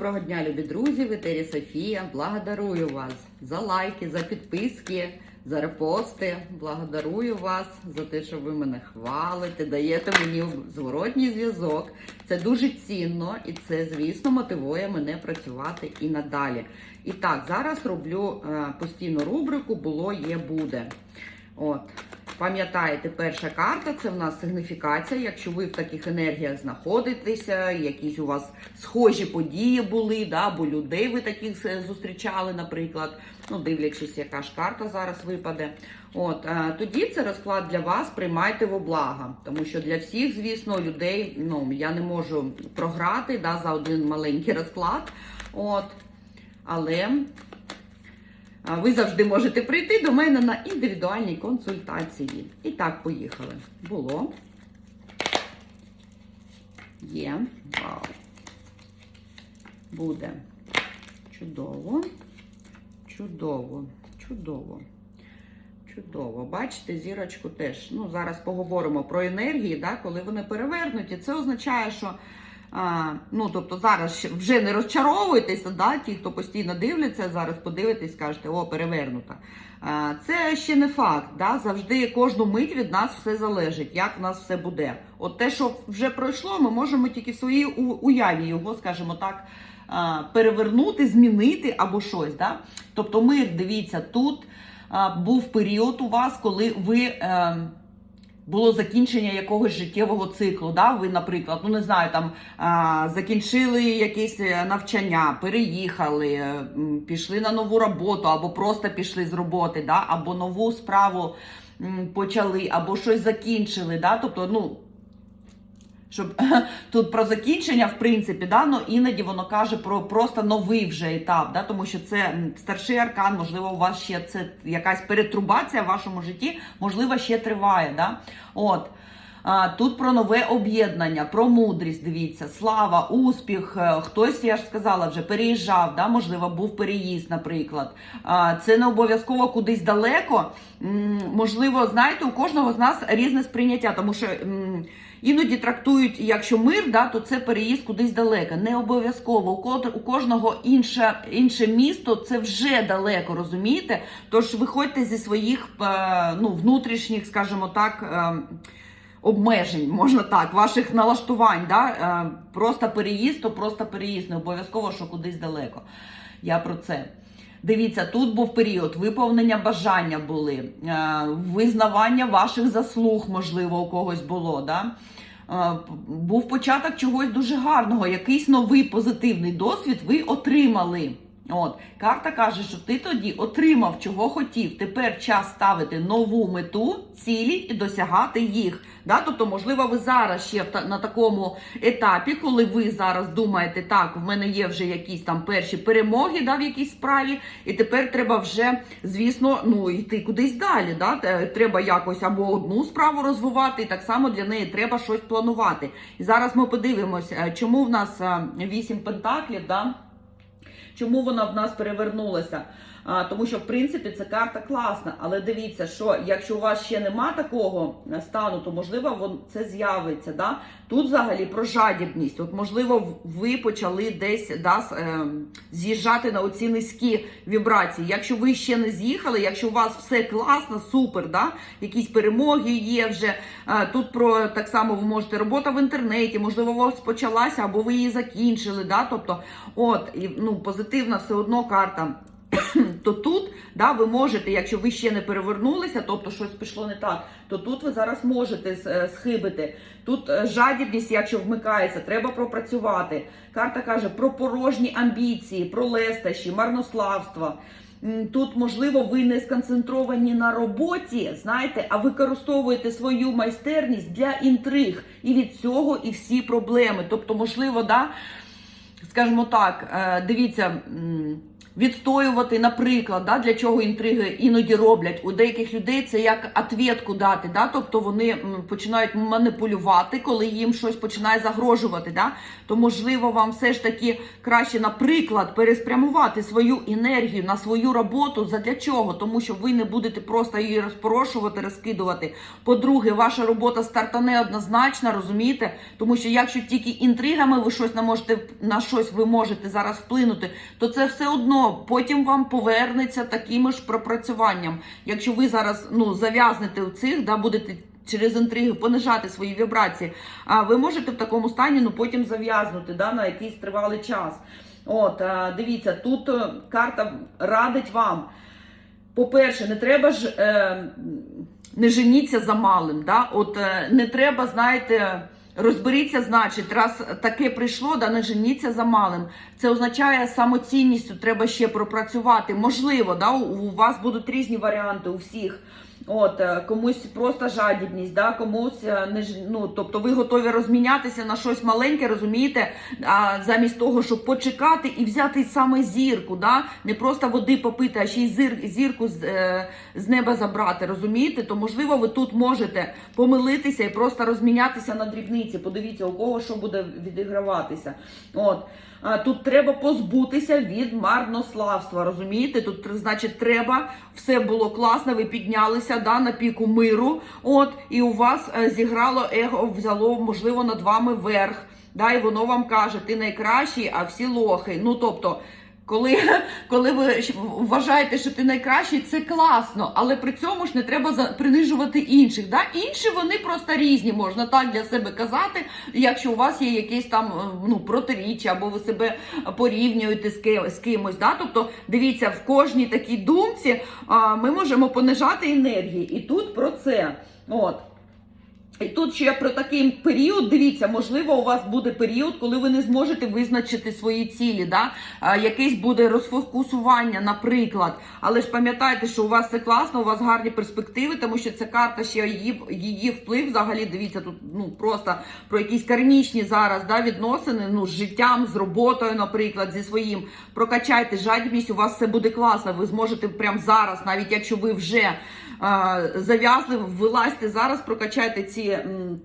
Доброго дня, любі друзі! В етері Софія. Благодарую вас за лайки, за підписки, за репости. Благодарую вас за те, що ви мене хвалите, даєте мені зворотній зв'язок. Це дуже цінно і це, звісно, мотивує мене працювати і надалі. І так, зараз роблю е, постійну рубрику Було, є, буде. От. Пам'ятаєте, перша карта це в нас сигніфікація. Якщо ви в таких енергіях знаходитеся, якісь у вас схожі події були, да, або людей ви таких зустрічали, наприклад. Ну, дивлячись, яка ж карта зараз випаде. От е, тоді це розклад для вас. Приймайте в облага, тому що для всіх, звісно, людей ну я не можу програти да, за один маленький розклад. От, але Ви завжди можете прийти до мене на індивідуальні консультації. І так, поїхали. Було. Є. Вау. Буде. Чудово. Чудово. Чудово. Чудово. Бачите, зірочку теж. Ну, зараз поговоримо про енергії, да, коли вони перевернуті. Це означає, що. Ну, тобто зараз вже не розчаровуйтеся, да, ті, хто постійно дивляться, зараз подивитесь, скажете, о, перевернута. Це ще не факт. Да? Завжди кожну мить від нас все залежить, як в нас все буде. От те, що вже пройшло, ми можемо тільки в своїй уяві його, скажімо так, перевернути, змінити або щось. Да? Тобто, мир, дивіться, тут був період у вас, коли ви. Було закінчення якогось життєвого циклу. Да? Ви, наприклад, ну не знаю, там закінчили якесь е, навчання, переїхали, е, пішли на нову роботу, або просто пішли з роботи, да? або нову справу почали, або щось закінчили. Да? Тобто, ну. Щоб тут про закінчення, в принципі, да, ну іноді воно каже про просто новий вже етап, да, тому що це старший аркан, можливо, у вас ще це якась перетрубація в вашому житті, можливо, ще триває. Да? От. А, Тут про нове об'єднання, про мудрість. Дивіться, слава, успіх. е, Хтось, я ж сказала, вже переїжджав, да? можливо, був переїзд, наприклад. А, Це не обов'язково кудись далеко. Можливо, знаєте, у кожного з нас різне сприйняття, тому що. Іноді трактують, якщо мир, да, то це переїзд кудись далеко. Не обов'язково. У кожного інше, інше місто це вже далеко, розумієте? Тож виходьте зі своїх е, ну, внутрішніх, скажімо так. е, Обмежень, можна так, ваших налаштувань, да? е, просто переїзд, то просто переїзд, не обов'язково, що кудись далеко. Я про це. Дивіться, тут був період виповнення бажання були, е, визнавання ваших заслуг, можливо, у когось було. Да? Е, Був початок чогось дуже гарного, якийсь новий позитивний досвід ви отримали. От, карта каже, що ти тоді отримав, чого хотів. Тепер час ставити нову мету, цілі і досягати їх. Да? Тобто, можливо, ви зараз ще на такому етапі, коли ви зараз думаєте, так, в мене є вже якісь там перші перемоги да, в якійсь справі, і тепер треба вже, звісно, ну йти кудись далі. Да? Треба якось або одну справу розвивати, і так само для неї треба щось планувати. І зараз ми подивимося, чому в нас е, вісім пентаклів. Да? Чому вона в нас перевернулася? Тому що, в принципі, ця карта класна. Але дивіться, що якщо у вас ще нема такого е, стану, то можливо це з'явиться. Да? Тут взагалі про жадібність. От, можливо, ви почали десь да, е, з'їжджати на оці низькі вібрації. Якщо ви ще не з'їхали, якщо у вас все класно, супер, да? якісь перемоги є вже. е, тут про так само ви можете робота в інтернеті, можливо, у вас почалася або ви її закінчили. Да? Тобто, от, і, ну, позитивна все одно карта. То тут да, ви можете, якщо ви ще не перевернулися, тобто щось пішло не так, то тут ви зараз можете е, схибити. Тут е, жадібність, якщо вмикається, треба пропрацювати. Карта каже про порожні амбіції, про лестощі, марнославство. Тут, можливо, ви не сконцентровані на роботі, знаєте, а використовуєте свою майстерність для інтриг. І від цього і всі проблеми. Тобто, можливо, да, скажімо так, е, дивіться. відстоювати, наприклад, да, для чого інтриги іноді роблять. У деяких людей це як ответку дати. Да? Тобто вони починають маніпулювати, коли їм щось починає загрожувати. Да? То можливо вам все ж таки краще, наприклад, переспрямувати свою енергію на свою роботу. Задля чого? Тому що ви не будете просто її розпорошувати, розкидувати. По-друге, ваша робота стартане однозначно, розумієте? Тому що якщо тільки інтригами ви щось не можете на щось ви можете зараз вплинути, то це все одно потім вам повернеться таким ж пропрацюванням. Якщо ви зараз ну зав'язнете у цих, да будете. Через інтриги понижати свої вібрації, а ви можете в такому стані ну потім зав'язнути да, на якийсь тривалий час. От, дивіться, тут е, карта радить вам. По-перше, не треба ж е, не женіться за малим. Да? От е, не треба, знаєте, розберіться, значить, раз таке прийшло, да не женіться за малим. Це означає самоцінністю, треба ще пропрацювати. Можливо, да, у, вас будуть різні варіанти у всіх. От е, комусь просто жадібність, да, комусь е, не ну, тобто ви готові розмінятися на щось маленьке, розумієте? А замість того, щоб почекати і взяти саме зірку, да, не просто води попити, а ще й зір, зірку з, е, з неба забрати, розумієте? То можливо, ви тут можете помилитися і просто розмінятися на дрібниці. Подивіться, у кого що буде відіграватися. От. Тут треба позбутися від марнославства, розумієте? Тут, значить, треба, все було класно, ви піднялися да, на піку миру, от, і у вас е, зіграло его, взяло, можливо, над вами верх. Да, і воно вам каже, ти найкращий, а всі лохи. Ну, тобто, коли, коли ви вважаєте, що ти найкращий, це класно, але при цьому ж не треба принижувати інших. Да? Інші вони просто різні, можна так для себе казати, якщо у вас є якесь там е, ну, протиріччя, або ви себе порівнюєте з кимось. Да? Тобто, дивіться, в кожній такій думці а, ми можемо понижати енергії. І тут про це. От. І тут ще про такий період, дивіться, можливо, у вас буде період, коли ви не зможете визначити свої цілі, да? якесь буде розфокусування, наприклад. Але ж пам'ятайте, що у вас все класно, у вас гарні перспективи, тому що ця карта ще її, її вплив взагалі, дивіться, тут ну просто про якісь кармічні зараз да, відносини, ну, з життям, з роботою, наприклад, зі своїм. Прокачайте жадібність, у вас все буде класно. Ви зможете прямо зараз, навіть якщо ви вже а, зав'язли, вилазьте зараз, прокачайте ці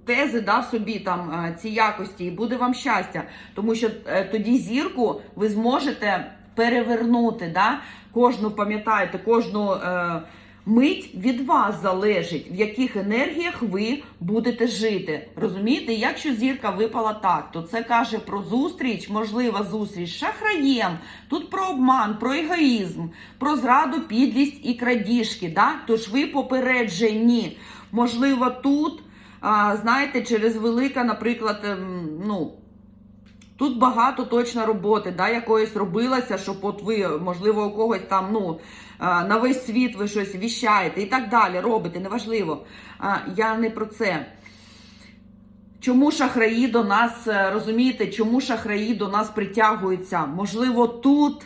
тези да, собі, там, ці якості, і буде вам щастя. Тому що е, тоді зірку ви зможете перевернути. Да? Кожну, пам'ятаєте, кожну. Е, Мить від вас залежить, в яких енергіях ви будете жити. Розумієте, якщо зірка випала так, то це каже про зустріч, можлива зустріч з шахраєм. Тут про обман, про егоїзм, про зраду, підлість і крадіжки. Да? Тож ви попереджені. Можливо, тут, знаєте, через велика, наприклад, ем, ну. Тут багато точно роботи, да, якоїсь робилося, щоб от ви, можливо, у когось там, ну, на весь світ ви щось віщаєте і так далі робите, неважливо. Я не про це. Чому шахраї до нас, е, розумієте, чому шахраї до нас притягуються? Можливо, тут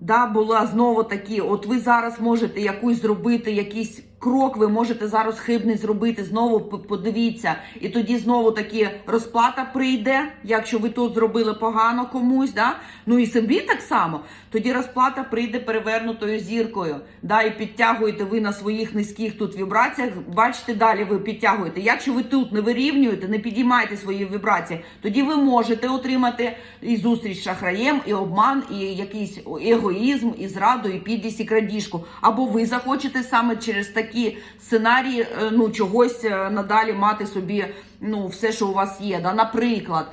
да, була знову такі, от ви зараз можете якусь зробити, якийсь крок, ви можете зараз хибний зробити, знову подивіться, і тоді знову таки розплата прийде, якщо ви тут зробили погано комусь, да? ну і собі так само, тоді розплата прийде перевернутою зіркою, да, і підтягуєте ви на своїх низьких тут вібраціях, бачите, далі ви підтягуєте. Якщо ви тут не вирівнюєте, не підіймаєте свої вібрації, тоді ви можете отримати і зустріч з шахраєм, і обман, і якийсь егоїзм, і зраду, і підлість, і крадіжку. Або ви захочете саме через такі сценарії е, ну, чогось е, надалі мати собі ну, все, що у вас є. Да? Наприклад,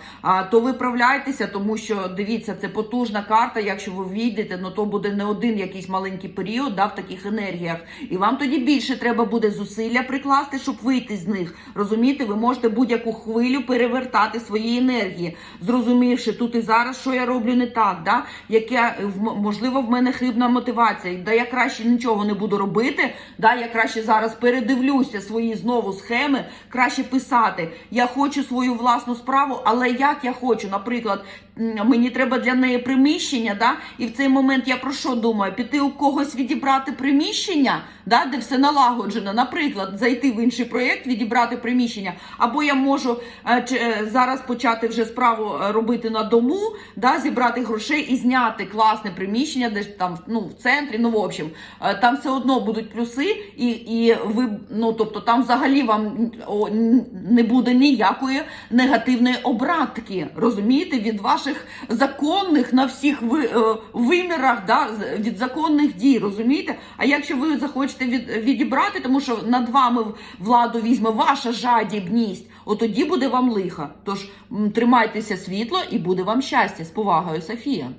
то виправляйтеся, тому що дивіться, це потужна карта. Якщо ви війдете, ну то буде не один якийсь маленький період да, в таких енергіях. І вам тоді більше треба буде зусилля прикласти, щоб вийти з них. Розумієте, ви можете будь-яку хвилю перевертати свої енергії, зрозумівши тут і зараз, що я роблю не так, да? яке можливо в мене хибна мотивація. Да я краще нічого не буду робити. Да, я краще зараз передивлюся свої знову схеми, краще писати. Я хочу свою власну справу, але як я хочу, наприклад, мені треба для неї приміщення, да? і в цей момент я про що думаю? Піти у когось відібрати приміщення, да? де все налагоджено. Наприклад, зайти в інший проєкт, відібрати приміщення. Або я можу е, е, зараз почати вже справу е, робити на дому, да? зібрати грошей і зняти класне приміщення, десь там ну, в центрі. Ну, в общем, там все одно будуть плюси, і, і ви, ну, тобто там взагалі вам не буде ніякої негативної обратки, розумієте, від ваших законних на всіх е, вимірах, да, від законних дій, розумієте? А якщо ви захочете від, відібрати, тому що над вами владу візьме ваша жадібність, отоді буде вам лиха. Тож тримайтеся світло і буде вам щастя. З повагою, Софія.